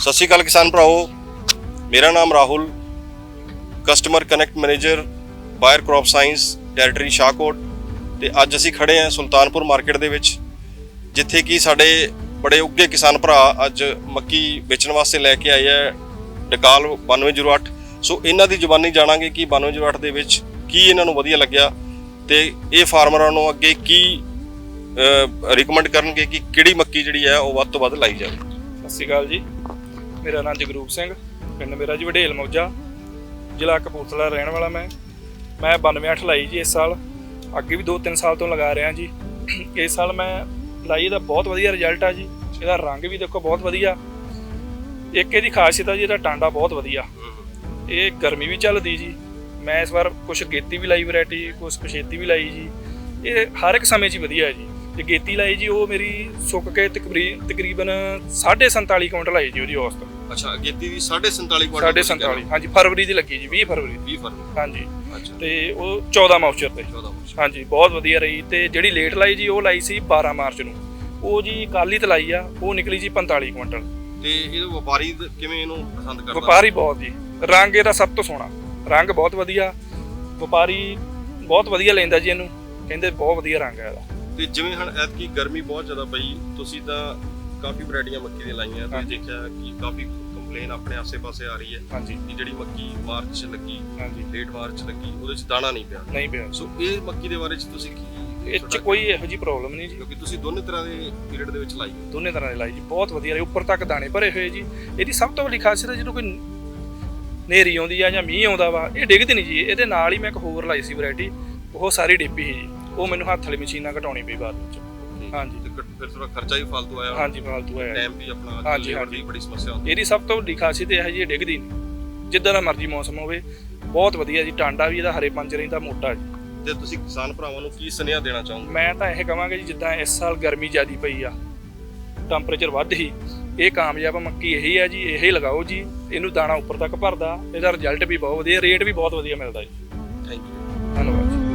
ਸਤਿ ਸ਼੍ਰੀ ਅਕਾਲ ਕਿਸਾਨ ਭਰਾਓ। ਮੇਰਾ ਨਾਮ Rahul customer connect manager Bayer crop science territory Shahkot ਤੇ ਅੱਜ ਅਸੀਂ ਖੜੇ ਹਾਂ ਸੁਲਤਾਨਪੁਰ ਮਾਰਕੀਟ ਦੇ ਵਿੱਚ, ਜਿੱਥੇ ਕਿ ਸਾਡੇ ਬੜੇ ਉੱਗੇ ਕਿਸਾਨ ਭਰਾ ਅੱਜ ਮੱਕੀ ਵੇਚਣ ਵਾਸਤੇ ਲੈ ਕੇ ਆਏ ਆ, ਡਕਾਲ 9208 ਸੋ ਇਹਨਾਂ ਦੀ ਜ਼ੁਬਾਨੀ ਜਾਣਾਂਗੇ ਕਿ 9208 ਦੇ ਵਿੱਚ ਕੀ ਇਹਨਾਂ ਨੂੰ ਵਧੀਆ ਲੱਗਿਆ ਤੇ ਇਹ ਫਾਰਮਰਾਂ ਨੂੰ ਅੱਗੇ ਕੀ ਰਿਕਮੈਂਡ ਕਰਨਗੇ ਕਿ ਕਿਹੜੀ ਮੱਕੀ ਜਿਹੜੀ ਹੈ ਉਹ ਵੱਧ ਤੋਂ ਵੱਧ ਲਾਈ ਜਾਵੇ। ਸਤਿ ਸ਼੍ਰੀ ਅਕਾਲ ਜੀ। ਮੇਰਾ ਨਾਮ ਜਗਰੂਪ ਸਿੰਘ, ਪਿੰਡ ਮੇਰਾ ਜੀ ਵਡੇਲ ਮੌਜਾ, ਜ਼ਿਲ੍ਹਾ ਕਪੂਰਥਲਾ ਰਹਿਣ ਵਾਲਾ ਮੈਂ। ਮੈਂ 92 ਲਾਈ ਜੀ ਇਸ ਸਾਲ, ਅੱਗੇ ਵੀ 2-3 ਸਾਲ ਤੋਂ ਲਗਾ ਰਿਹਾ ਜੀ। ਇਸ ਸਾਲ ਮੈਂ ਲਾਈ ਦਾ ਬਹੁਤ ਵਧੀਆ ਰਿਜ਼ਲਟ ਆ ਜੀ, ਇਹਦਾ ਰੰਗ ਵੀ ਦੇਖੋ ਬਹੁਤ ਵਧੀਆ। ਇੱਕ ਇਹਦੀ ਖਾਸੀਅਤ ਆ ਜੀ, ਇਹਦਾ ਟਾਂਡਾ ਬਹੁਤ ਵਧੀਆ। ਇਹ ਗਰਮੀ ਵੀ ਚੱਲਦੀ ਜੀ। ਮੈਂ ਇਸ ਵਾਰ ਕੁਝ ਗੇਤੀ ਵੀ ਲਾਈ, ਵੈਰਾਈਟੀ ਕੁਝ ਪਛੇਤੀ ਵੀ ਲਾਈ ਜੀ। ਇਹ ਹਰ ਇੱਕ ਸਮੇਂ 'ਚ ਹੀ ਵਧੀਆ ਹੈ ਜੀ। ਤੇ ਗੇਤੀ ਲਾਈ ਜੀ ਉਹ ਮੇਰੀ ਸੁੱਕ ਕੇ ਤਕਰੀਬਨ ਤਕਰੀਬਨ 47 ਕੁਇੰਟਲ ਆਈ ਜੀ ਉਹਦੀ ਔਸਤ। ਅੱਛਾ ਗੇਤੀ ਦੀ 47 47 ਹਾਂਜੀ ਫਰਵਰੀ ਦੀ ਲੱਗੀ ਜੀ 20 ਫਰਵਰੀ। 20 ਫਰਵਰੀ। ਹਾਂਜੀ ਅੱਛਾ। ਤੇ ਉਹ 14 ਮਾਰਚ ਤੇ। 14 ਮਾਰਚ ਹਾਂਜੀ ਬਹੁਤ ਵਧੀਆ ਰਹੀ ਤੇ ਜਿਹੜੀ ਲੇਟ ਲਾਈ ਜੀ ਉਹ ਲਾਈ ਸੀ 12 ਮਾਰਚ ਨੂੰ। ਉਹ ਜੀ ਕੱਲ੍ਹ ਹੀ ਤੇ ਲਾਈ ਆ ਉਹ ਨਿਕਲੀ ਜੀ 45 ਕੁਇੰਟਲ। ਤੇ ਇਹ ਵਪਾਰੀ ਕਿਵੇਂ ਇਹਨੂੰ ਪਸੰਦ ਕਰਦਾ? ਵਪਾਰੀ ਬਹੁਤ ਜੀ ਰੰਗ ਇਹਦਾ ਸਭ ਤੋਂ ਸੋਹਣਾ ਰੰਗ ਬਹੁਤ ਵਧੀਆ ਵਪਾਰੀ ਬਹੁਤ ਵਧੀਆ ਲੈਂਦਾ ਜੀ ਇਹਨੂੰ ਕਹਿੰਦੇ ਬਹੁਤ ਵਧੀਆ ਰੰਗ ਹੈ ਇਹਦਾ। ਤੇ ਜਿਵੇਂ ਹੁਣ ਐਤਕੀ ਗਰਮੀ ਬਹੁਤ ਜ਼ਿਆਦਾ ਪਈ ਤੁਸੀਂ ਤਾਂ ਕਾਫੀ ਵੈਰਾਈਟੀਆਂ ਮੱਕੀ ਦੀਆਂ ਲਾਈਆਂ ਤੇ ਹਾਂਜੀ। ਦੇਖਿਆ ਕਿ ਕਾਫੀ ਕੰਪਲੇਨ ਆਪਣੇ ਆਸੇ-ਪਾਸੇ ਆ ਰਹੀ ਹੈ ਹਾਂਜੀ। ਕਿ ਜਿਹੜੀ ਮੱਕੀ ਮਾਰਚ 'ਚ ਲੱਗੀ ਹਾਂਜੀ। ਲੇਟ ਮਾਰਚ 'ਚ ਲੱਗੀ ਉਹਦੇ 'ਚ ਦਾਣਾ ਨਹੀਂ ਪਿਆ। ਨਹੀਂ ਪਿਆ। ਸੋ ਇਹ ਮੱਕੀ ਦੇ ਬਾਰੇ 'ਚ ਤੁਸੀਂ ਕੀ ਇਹ ਚ ਤੁਹਾਡਾ- ਕੋਈ ਇਹੋ ਜੀ ਪ੍ਰੋਬਲਮ ਨਹੀਂ ਜੀ। ਕਿਉਂਕਿ ਤੁਸੀਂ ਦੋਨੇ ਤਰ੍ਹਾਂ ਦੇ ਪੀਰੀਅਡ ਦੇ ਵਿੱਚ ਲਾਈ ਹੈ। ਦੋਨੇ ਤਰ੍ਹਾਂ ਦੀ ਲਾਈ ਜੀ ਬਹੁਤ ਵਧੀਆ ਰਹੀ ਉੱਪਰ ਤੱਕ ਦਾਣੇ ਭਰੇ ਹੋਏ ਜੀ। ਇਹਦੀ ਸਭ ਤੋਂ ਵੱਡੀ ਖਾਸੀਅਤ ਹੈ ਜਦੋਂ ਕੋਈ ਨੇਰੀ ਆਉਂਦੀ ਆ ਜਾਂ ਮੀਂਹ ਆਉਂਦਾ ਵਾ ਇਹ ਡਿੱਗਦੀ ਨਹੀਂ ਜੀ। ਇਹਦੇ ਨਾਲ ਹੀ ਮੈਂ ਇੱਕ ਹੋਰ ਲਾਈ ਸੀ ਵੈਰਾਈਟੀ ਉਹ ਸਾਰੀ ਡਿੱਪੀ ਸੀ ਜੀ। ਉਹ ਮੈਨੂੰ ਹੱਥ ਵਾਲੀ ਮਸ਼ੀਨ ਘਟਾਉਣੀ ਪਈ ਬਾਅਦ ਵਿੱਚ। ਹਾਂਜੀ। ਤੇ ਘੱਟ- ਫਿਰ ਥੋੜਾ ਖਰਚਾ ਵੀ ਫालतू ਆਇਆ। ਹਾਂਜੀ ਫਾਲਤੂ ਆਇਆ। ਟਾਈਮ ਵੀ ਆਪਣਾ ਹਾਂਜੀ, labor ਹਾਂਜੀ। ਬੜੀ ਸਮੱਸਿਆ ਹੁੰਦੀ। ਇਹਦੀ ਸਭ ਤੋਂ ਵੱਡੀ ਖਾਸੀਅਤ ਇਹ ਹੈ ਜੀ ਇਹ ਡਿੱਗਦੀ ਨਹੀਂ। ਜਿੱਦਾਂ ਦਾ ਮਰਜ਼ੀ ਮੌਸਮ ਹੋਵੇ ਬਹੁਤ ਵਧੀਆ ਜੀ। ਟਾਂਡਾ ਵੀ ਇਹਦਾ ਹਰੇ ਪੰਜ ਰਹਿੰਦਾ ਮੋਟਾ ਜੀ। ਤੇ ਤੁਸੀਂ ਕਿਸਾਨ ਭਰਾਵਾਂ ਨੂੰ ਕੀ ਸੁਨੇਹਾ ਦੇਣਾ ਚਾਹੋਗੇ? ਮੈਂ ਤਾਂ ਇਹ ਕਹਾਂਗਾ ਜੀ ਜਿੱਦਾਂ ਇਸ ਸਾਲ ਗਰਮੀ ਜ਼ਿਆਦੀ ਪਈ ਆ ਟੈਂਪਰੇਚਰ ਵੱਧ ਹੀ ਇਹ ਕਾਮਯਾਬ ਮੱਕੀ ਇਹੀ ਹੈ ਜੀ ਇਹ ਲਗਾਓ ਜੀ। ਇਹਨੂੰ ਦਾਣਾ ਉੱਪਰ ਤੱਕ ਭਰਦਾ ਇਹਦਾ ਰਿਜ਼ਲਟ ਵੀ ਬਹੁਤ ਵਧੀਆ ਰੇਟ ਵੀ ਬਹੁਤ ਵਧੀਆ ਮਿਲਦਾ ਜੀ। ਥੈਂਕ ਯੂ ਧੰਨਵਾਦ ਜੀ।